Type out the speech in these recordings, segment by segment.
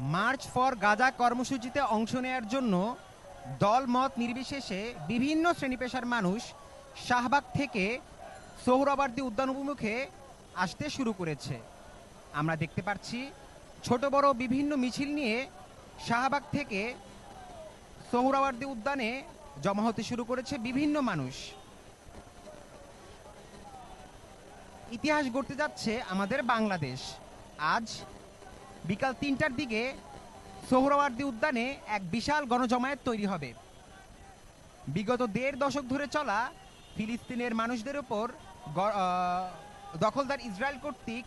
March for Gaza কর্মসূচিতে অংশ নেয়ার জন্য দল মত নির্বিশেষে বিভিন্ন শ্রেণি পেশার মানুষ শাহবাগ থেকে সোহরাবার্দি উদ্যান অভিমুখে আসতে শুরু করেছে। আমরা দেখতে পাচ্ছি ছোট, বড় বিভিন্ন মিছিল নিয়ে শাহবাগ থেকে সোহরাওয়ার্দী উদ্যানে জমা হতে শুরু করেছে বিভিন্ন মানুষ। ইতিহাস গড়তে যাচ্ছে আমাদের বাংলাদেশ। আজ বিকাল তিনটার দিকে সোহরাওয়ার্দী উদ্যানে এক বিশাল গণজমায়েত তৈরি হবে। বিগত দেড় দশক ধরে চলা ফিলিস্তিনের মানুষদের ওপর দখলদার ইসরায়েল কর্তৃক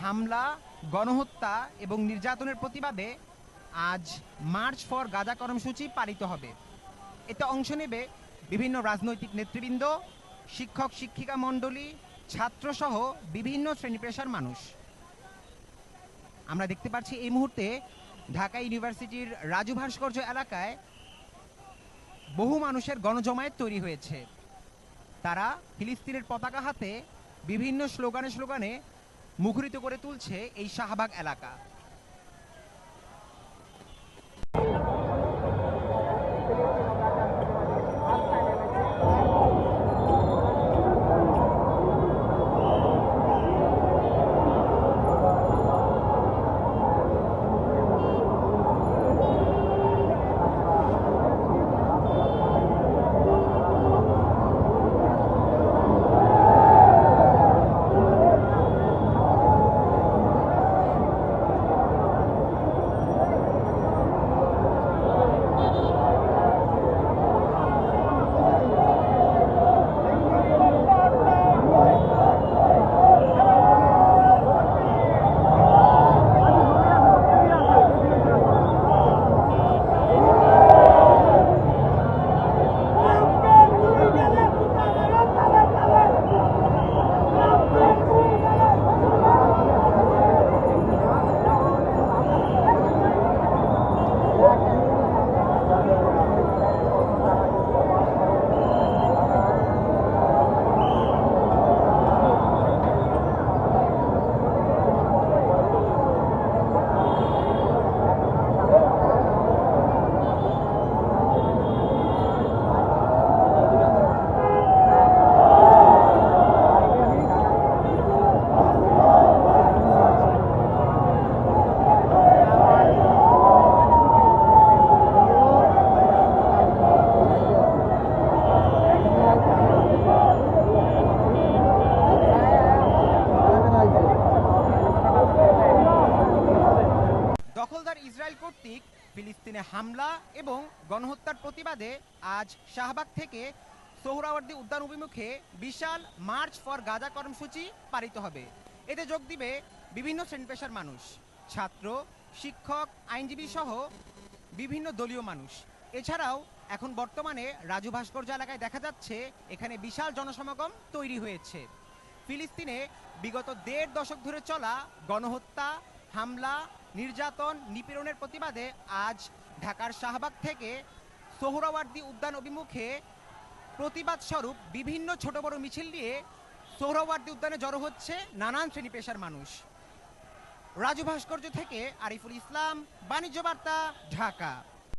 হামলা, গণহত্যা এবং নির্যাতনের প্রতিবাদে আজ মার্চ ফর গাজা কর্মসূচি পালিত হবে। এতে অংশ নেবে বিভিন্ন রাজনৈতিক নেতৃবৃন্দ, শিক্ষক, শিক্ষিকা মণ্ডলী, ছাত্রসহ বিভিন্ন শ্রেণি পেশার মানুষ। আমরা দেখতে পাচ্ছি এই মুহূর্তে ঢাকা ইউনিভার্সিটির রাজু ভাস্কর্য এলাকায় বহু মানুষের গণজমায়েত তৈরি হয়েছে। তারা ফিলিস্তিনের পতাকা হাতে বিভিন্ন স্লোগানে স্লোগানে মুখরিত করে তুলছে এই শাহবাগ এলাকা। ইসরায়েল কর্তৃক ফিলিস্তিনে হামলা এবং গণহত্যার প্রতিবাদে আজ শাহবাগ থেকে সোহরাওয়ার্দী উদ্যান অভিমুখে বিশাল মার্চ ফর গাজা কর্মসূচি পালিত হবে। এতে যোগ দিবে বিভিন্ন শ্রেণি পেশার মানুষ, ছাত্র, শিক্ষক, আইনজীবী সহ বিভিন্ন দলীয় মানুষ। এছাড়াও এখন বর্তমানে রাজু ভাস্কর্য এলাকায় দেখা যাচ্ছে, এখানে বিশাল জনসমাগম তৈরি হয়েছে। ফিলিস্তিনে বিগত দেড় দশক ধরে চলা গণহত্যা, হামলা নির্যাতন, নিপীড়নের প্রতিবাদে আজ ঢাকার শাহবাগ থেকে সোহরাওয়ার্দী উদ্যান অভিমুখে প্রতিবাদ স্বরূপ বিভিন্ন ছোট বড় মিছিল নিয়ে সোহরাওয়ার্দী উদ্যানে জড়ো হচ্ছে নানান শ্রেণি পেশার মানুষ। রাজু ভাস্কর্য থেকে আরিফুল ইসলাম, বাণিজ্য বার্তা, ঢাকা।